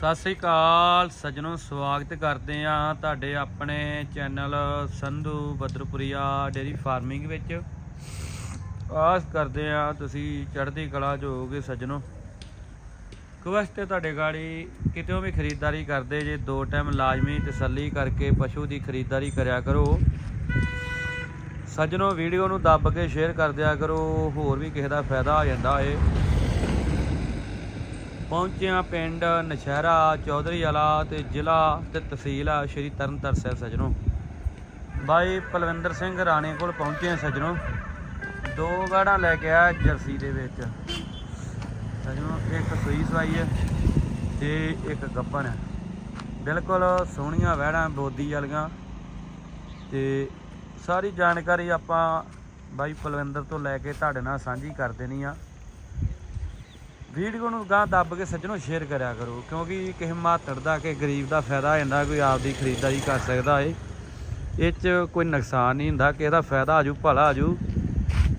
ਸਤਿ ਸ੍ਰੀ ਅਕਾਲ ਸੱਜਣੋ, ਸਵਾਗਤ ਕਰਦੇ ਆ ਤੁਹਾਡੇ ਆਪਣੇ channel Sandhu Badarpuria dairy farming ਵਿੱਚ। ਆਸ ਕਰਦੇ ਆ ਤੁਸੀਂ ਚੜ੍ਹਦੀ ਕਲਾ 'ਚ ਹੋਗੇ ਸੱਜਣੋ। ਕੁਵੈਸਟ ਤੁਹਾਡੇ ਗਾੜੀ ਕਿਤੇੋਂ ਵੀ ਖਰੀਦਦਾਰੀ ਕਰਦੇ, ਜੇ ਦੋ ਟਾਈਮ ਲਾਜ਼ਮੀ ਤਸੱਲੀ ਕਰਕੇ ਪਸ਼ੂ ਦੀ ਖਰੀਦਦਾਰੀ ਕਰਿਆ ਕਰੋ। ਸੱਜਣੋ, ਵੀਡੀਓ ਨੂੰ ਦੱਬ ਕੇ ਸ਼ੇਅਰ ਕਰ ਦਿਆ ਕਰੋ, ਹੋਰ ਵੀ ਕਿਸੇ ਦਾ ਫਾਇਦਾ ਹੋ ਜਾਂਦਾ ਏ। ਪਹੁੰਚਿਆ ਪਿੰਡ ਨਸ਼ਹਿਰਾ, ਚੌਧਰੀ ਵਾਲਾ ਤੇ ਜ਼ਿਲ੍ਹਾ ਤੇ ਤਹਿਸੀਲ ਆ ਸ਼੍ਰੀ ਤਰਨਤਾਰਨ ਸਾਹਿਬ ਸੱਜਣੋ। ਬਾਈ ਪਲਵਿੰਦਰ ਸਿੰਘ ਰਾਣੇ ਕੋਲ ਪਹੁੰਚੇ ਆ ਦੋ ਗਾੜਾਂ ਲੈ ਕੇ ਆਇਆ ਜਰਸੀ ਦੇ ਵਿੱਚ। ਸੱਜਣੋ, ਇੱਕ ਸੂਈ ਸਵਾਈ ਹੈ ਤੇ ਇੱਕ ਗੱਪਣ ਹੈ। ਬਿਲਕੁਲ ਸੋਹਣੀਆਂ ਵਹਿੜਾਂ ਬੋਦੀ ਵਾਲੀਆਂ ਤੇ ਸਾਰੀ ਜਾਣਕਾਰੀ ਆਪਾਂ ਬਾਈ ਪਲਵਿੰਦਰ ਤੋਂ ਲੈ ਕੇ ਤੁਹਾਡੇ ਨਾਲ ਸਾਂਝੀ ਕਰ ਦੇਣੀ ਆ। ਵੀਡੀਓ ਨੂੰ ਗਾਂ ਦੱਬ ਕੇ ਸੱਜਣੋ ਸ਼ੇਅਰ ਕਰਿਆ ਕਰੋ ਕਿਉਂਕਿ ਕਿਸੇ ਮਾਤੜ ਦਾ ਕਿ ਗਰੀਬ ਦਾ ਫਾਇਦਾ ਹੋ ਜਾਂਦਾ ਕੋਈ ਆਪਦੀ ਖਰੀਦਦਾਰੀ ਕਰ ਸਕਦਾ ਏ। ਇਹ 'ਚ ਕੋਈ ਨੁਕਸਾਨ ਨਹੀਂ ਹੁੰਦਾ ਕਿ ਇਹਦਾ ਫਾਇਦਾ ਆਜੂ ਭਲਾ ਆਜੂ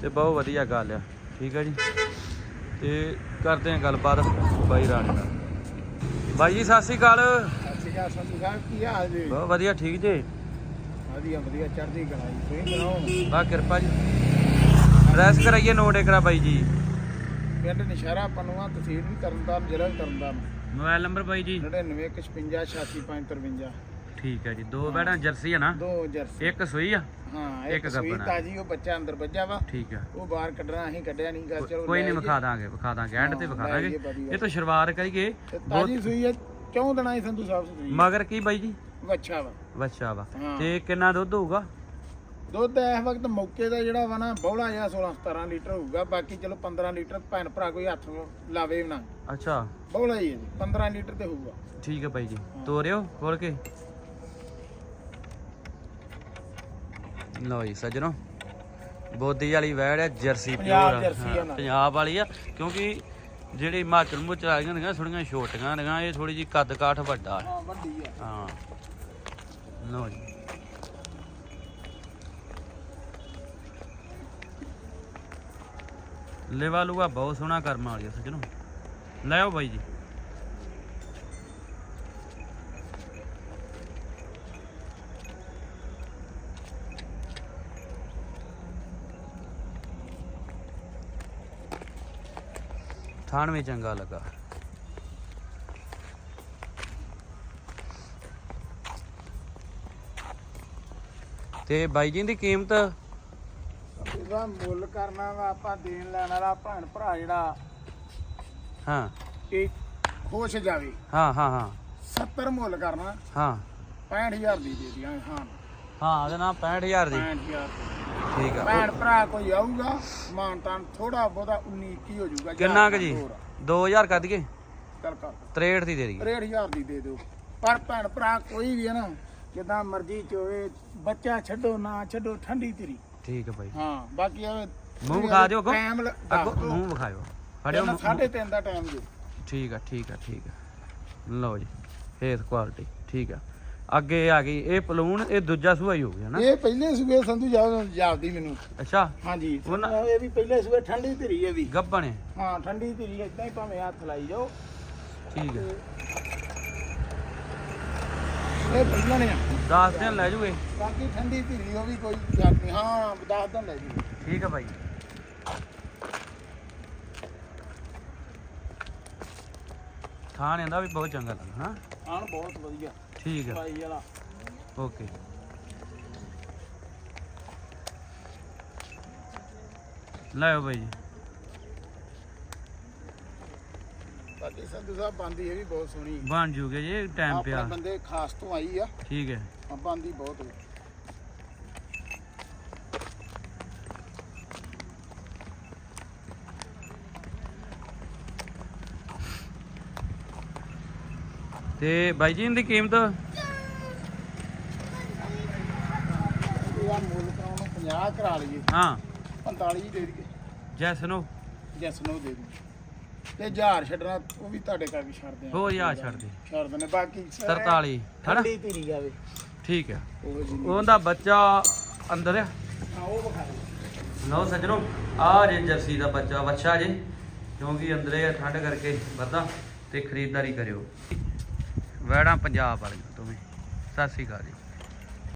ਤੇ ਬਹੁਤ ਵਧੀਆ ਗੱਲ ਆ। ਠੀਕ ਹੈ ਜੀ? ਤੇ ਕਰਦੇ ਹਾਂ ਗੱਲਬਾਤ ਬਾਈ ਰਾਣੀ ਨਾਲ। ਬਾਈ ਜੀ ਸਤਿ ਸ਼੍ਰੀ ਅਕਾਲ। ਅਕਾਲ ਸੰਧੂ ਸਾਹਿਬ ਕੀ ਹਾਲ ਜੀ? ਬਹੁਤ ਵਧੀਆ ਠੀਕ ਜੇ? ਵਧੀਆ ਵਧੀਆ ਚੜ੍ਹਦੀ ਕਲਾ ਜੀ ਤੁਸੀਂ ਸੁਣਾਓ? ਬਾ ਕਿਰਪਾ ਜੀ। ਰੈਸ ਕਰਾਈਏ ਨੋਟ ਏਕਰਾ ਬਾਈ ਜੀ। ਪਿੰਡ ਨਿਸ਼ਾਰਾ ਪਨਵਾ ਤਹਿਸੀਲ ਵੀ ਤਰਨਤਾਰਨ ਜ਼ਿਲ੍ਹਾ ਵੀ ਤਰਨਤਾਰਨ ਮੋਬਾਈਲ ਨੰਬਰ ਬਾਈ ਜੀ? 9956568553 ਠੀਕ ਹੈ ਜੀ ਦੋ ਬੈੜਾਂ ਜਰਸੀ ਹੈ ਨਾ? ਦੋ ਜਰਸੀ। ਇੱਕ ਸੂਈ ਆ? ਹਾਂ ਇੱਕ ਸੂਈ ਗੱਭਣ ਆ। ਤਾਜੀ ਉਹ ਬੱਚਾ ਅੰਦਰ ਵੱਜਾ ਵਾ। ਠੀਕ ਆ। ਉਹ ਬਾਹਰ ਕੱਢਣਾ ਅਸੀਂ ਕੱਢਿਆ ਨਹੀਂ ਗਾ ਚਲੋ ਕੋਈ ਨਹੀਂ। ਵਿਖਾ ਦਾਂਗੇ ਵਿਖਾ ਦਾਂਗੇ ਐਂਡ ਤੇ ਹਾਂ, ਵਿਖਾ ਦਾਂਗੇ। ਇਹ ਤੋਂ ਸ਼ੁਰੂਆਤ ਕਰੀਏ। ਤਾਜੀ ਸੂਈ ਹੈ ਕਿਉਂ ਦੇਣਾ ਸੀ ਸੰਧੂ ਸਾਹਿਬ ਸੂਈ? ਮਗਰ ਕੀ ਬਾਈ ਜੀ? ਬੱਚਾ ਵਾ। ਬੱਚਾ ਵਾ। ਹਾਂ। ਤੇ ਕਿੰਨਾ ਦੁੱਧ ਹੋਊਗਾ? ਦੁੱਧ ਇਸ ਵਕਤ ਮੌਕੇ ਦਾ ਜਿਹੜਾ ਵਾ ਨਾ ਬੌਲਾ ਜਿਹਾ 16 17 ਲੀਟਰ ਹੋਊਗਾ ਬਾਕੀ ਚਲੋ 15 ਲੀਟਰ ਭੈਣ ਭਰਾ ਕੋਈ ਹੱਥ ਲਾਵੇ ਨਾ। ਅੱਛਾ। ਬੌਲਾ ਹੀ ਹੈ ਜੀ 15 ਲੀਟਰ ਤੇ ਹੋਊਗਾ। ਠੀਕ ਹੈ ਬਾਈ ਜੀ। ਤੋਰਿਓ ਖੋਲ ਕੇ। ਲਓ ਜੀ ਸੱਜਣੋ। ਬੋਦੀ ਵਾਲੀ ਵੈੜ ਹੈ ਜਰਸੀ ਪਿਓਰ। ਪੰਜਾਬ ਵਾਲੀ ਆ ਕਿਉਂਕਿ ਜਿਹੜੀ ਹਿਮਾਚਲ ਮੁਚ ਵਾਲੀਆਂ ਨੇ ਥੋੜੀਆਂ ਛੋਟੀਆਂ ਨੇ ਇਹ ਥੋੜੀ ਜੀ ਕੱਦ ਕਾਠ ਵੱਡਾ। ਹੈ ਹਾਂ ਵੱਡੀ ਆ। ਹਾਂ। ਲਓ ਜੀ। ਲੇਵਾ ਲੂਆ ਬਹੁਤ ਸੋਹਣਾ ਕਰਮ ਵਾਲੀ ਆ ਸੱਜਣੋ। ਲੈ ਆਓ ਬਾਈ ਜੀ। ਥਾਣ ਵੀ ਚੰਗਾ ਲੱਗਾ। ਤੇ ਬਾਈ ਜੀ ਦੀ ਕੀਮਤ ਇਹਦਾ ਮੁੱਲ ਕਰਨਾ ਵਾ ਆਪਾਂ ਦੇਣ ਲੈਣ ਵਾਲਾ ਭੈਣ ਭਰਾ ਜਿਹੜਾ ਹਾਂ। ਇਹ ਖੁਸ਼ ਜਾਵੇ। ਹਾਂ ਹਾਂ ਹਾਂ। 70 ਮੁੱਲ ਕਰਨਾ। ਹਾਂ। 65000 ਦੀ ਦੇ ਦਿਆਂ ਹਾਂ। ਹਾਂ ਉਹਦੇ ਨਾਲ 65000 ਦੀ। 65000 ਠੀਕ ਆ। ਭੈਣ ਭਰਾ ਕੋਈ ਆਊਗਾ ਮਾਨਤਾਨ ਥੋੜਾ ਬਹੁਤਾ 19 ਕੀ ਹੋ ਜਾਊਗਾ ਕਿੰਨਾ ਕੁ ਜੀ 2000 ਕਰ ਦਈਏ ਚੱਲ ਕਰ। 63 ਦੀ ਦੇ ਦਈਏ। 63000 ਦੀ ਦੇ ਦਿਓ। ਪਰ ਭੈਣ ਭਰਾ ਕੋਈ ਵੀ ਹੈ ਨਾ ਜਿੱਦਾਂ ਮਰਜ਼ੀ ਚੋਵੇ ਬੱਚਾ ਛੱਡੋ ਨਾ ਛੱਡੋ ਠੰਡੀ ਤੇਰੀ ਠੀਕ ਹੈ ਬਾਈ। ਹਾਂ ਬਾਕੀ ਐਵੇਂ ਮੂੰਹ ਵਿਖਾ ਦਿਓ ਅੱਗੋਂ। ਟਾਈਮ ਅੱਗੋਂ ਮੂੰਹ ਵਿਖਾਇਓ ਫੜਿਓ ਮੂੰਹ- ਸਾਢੇ ਤਿੰਨ ਦਾ ਟਾਈਮ ਜੀ। ਠੀਕ ਆ ਠੀਕ ਆ ਠੀਕ ਆ। ਲਓ ਜੀ ਫੇਸ ਕੁਆਲਿਟੀ ਠੀਕ ਆ। ਅੱਗੇ ਆ ਗਈ ਇਹ ਪਲੂਣ ਇਹ ਦੂਜਾ ਸੂਆ ਹੀ ਹੋ ਗਿਆ ਨਾ? ਇਹ ਪਹਿਲੇ ਸੂਏ ਸੰਧੂ ਜਾ- ਜਾਪਦੀ ਮੈਨੂੰ। ਅੱਛਾ। ਹਾਂਜੀ ਉਹਨਾਂ- ਇਹ ਵੀ ਪਹਿਲੇ ਸੂਏ ਠੰਡੀ ਧਰੀ ਹੈ ਵੀ। ਗੱਬਣ। ਹੈ ਹਾਂ ਠੰਡੀ ਧਰੀ ਇਦਾਂ ਹੀ ਭਾਵੇਂ ਹੱਥ ਲਾਈ ਜਾਓ। ਠੀਕ ਹੈ ਇਹ ਪਹਿਲਾਂ ਨੇ 10 ਦਿਨ ਲੈ ਜੂਗੇ। ਬਾਕੀ ਠੰਡੀ ਧਰੀ ਉਹ ਵੀ ਕੋਈ ਗੱਲ ਨਹੀਂ। ਹਾਂ ਦੱਸ ਦਿਨ ਲੈ ਜੀ ਠੀਕ ਆ ਬਾਈ। ਥਾਣ ਇਹਦਾ ਵੀ ਬਹੁਤ ਚੰਗਾ ਲੱਗਾ ਹਾਂ? ਆਣ ਬਹੁਤ ਵਧੀਆ। ਠੀਕ ਆ। ਭਾਈ ਵਾਲਾ। ਓਕੇ। ਲਾਓ ਬਾਈ ਜੀ ਬਾਕੀ ਸੰਧੂ ਸਾਹਿਬ ਬੰਦੀ ਇਹ ਵੀ ਬਹੁਤ ਸੋਹਣੀ ਬਣ ਜੂਗੇ ਜੀ ਟਾਈਮ ਆਪਣੇ ਪਿਆ। ਬੰਦੇ ਖਾਸ ਤੋਂ ਆਈ ਆ। ਠੀਕ ਹੈ। ਆ ਬੰਦੀ ਬਹੁਤ ਹੈ ਤੇ ਬਾਈ ਜੀ ਇਹਦੀ ਕੀਮਤ? ਇਹਦਾ ਮੁੱਲ ਕਰਾਉਣ ਨੂੰ 50 ਕਰਾ ਲਈਏ। ਹਾਂ। 45 ਦੇ ਦਈਏ। ਜੈਸ ਨੋ ਜੈਸ ਨੂੰ ਦੇ ਦਈਏ। ਤੇ ਹਜ਼ਾਰ ਛੱਡਣਾ ਉਹ ਵੀ ਤੁਹਾਡੇ ਕਰਕੇ ਛੱਡਦੇ ਆ। ਹੋ ਯਾ ਛੱਡ ਦੇ ਛੱਡ ਦਿੰਦੇ ਬਾਕੀ 43 ਹਨਾ? ਠੰਡੀ ਧੀਰੀ ਜਾਵੇ। ਠੀਕ ਹੈ ਉਹ ਜੀ। ਉਹਦਾ ਬੱਚਾ ਅੰਦਰ ਆ। ਹਾਂ ਉਹ ਵਿਖਾ ਦਿਓ। ਲਓ ਸੱਜਣੋ ਆ ਜੇ ਜਰਸੀ ਦਾ ਬੱਚਾ ਵੱਛਾ ਜੇ ਕਿਉਂਕਿ ਅੰਦਰੇ ਆ ਠੰਡ ਕਰਕੇ ਵੱਧਾ ਤੇ ਖਰੀਦਦਾਰੀ ਕਰਿਓ। ਵੈੜਾਂ ਪੰਜਾਬ ਵਾਲੀਆਂ ਤੋਂ ਵੀ ਸਤਿ ਸ਼੍ਰੀ ਅਕਾਲ ਜੀ।